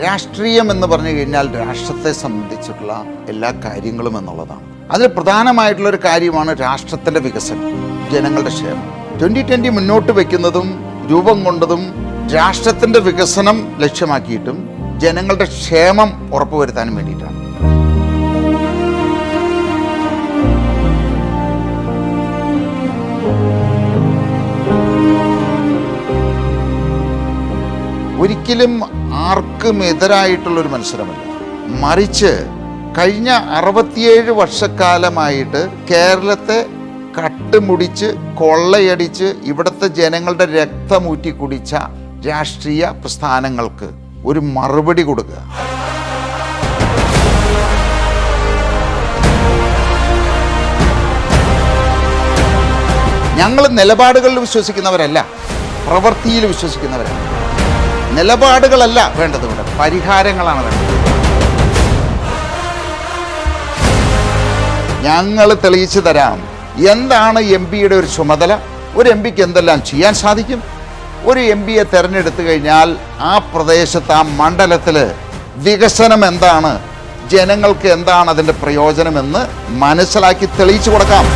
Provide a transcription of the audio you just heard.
രാഷ്ട്രീയം എന്ന് പറഞ്ഞു കഴിഞ്ഞാൽ രാഷ്ട്രത്തെ സംബന്ധിച്ചിട്ടുള്ള എല്ലാ കാര്യങ്ങളും എന്നുള്ളതാണ്. അതിൽ പ്രധാനമായിട്ടുള്ള ഒരു കാര്യമാണ് രാഷ്ട്രത്തിന്റെ വികസനം ജനങ്ങളുടെ ക്ഷേമം. ട്വന്റി ട്വന്റി മുന്നോട്ട് വെക്കുന്നതും രൂപം കൊണ്ടതും രാഷ്ട്രത്തിന്റെ വികസനം ലക്ഷ്യമാക്കിയിട്ടും ജനങ്ങളുടെ ക്ഷേമം ഉറപ്പുവരുത്താനും വേണ്ടിയിട്ടാണ്. ഒരിക്കലും ആർക്കും എതിരായിട്ടുള്ളൊരു മത്സരമല്ല. മറിച്ച് കഴിഞ്ഞ അറുപത്തിയേഴ് വർഷക്കാലമായിട്ട് കേരളത്തെ കട്ടുമുടിച്ച് കൊള്ളയടിച്ച് ഇവിടുത്തെ ജനങ്ങളുടെ രക്തമൂറ്റി കുടിച്ച രാഷ്ട്രീയ പ്രസ്ഥാനങ്ങൾക്ക് ഒരു മറുപടി കൊടുക്കുക. ഞങ്ങൾ നിലപാടുകളിൽ വിശ്വസിക്കുന്നവരല്ല പ്രവൃത്തിയിൽ വിശ്വസിക്കുന്നവരാണ് നിലപാടുകളല്ല വേണ്ടത് ഇവിടെ. പരിഹാരങ്ങളാണ് വേണ്ടത്. ഞങ്ങൾ തെളിയിച്ചു തരാം. എന്താണ് എം പിയുടെ ഒരു ചുമതല? ഒരു എം പിക്ക് എന്തെല്ലാം ചെയ്യാൻ സാധിക്കും? ഒരു എം പിയെ തിരഞ്ഞെടുത്തു കഴിഞ്ഞാൽ ആ പ്രദേശത്ത് ആ മണ്ഡലത്തിൽ വികസനം എന്താണ്? ജനങ്ങൾക്ക് എന്താണ് അതിന്റെ പ്രയോജനമെന്ന് മനസ്സിലാക്കി തെളിയിച്ചു കൊടുക്കാം.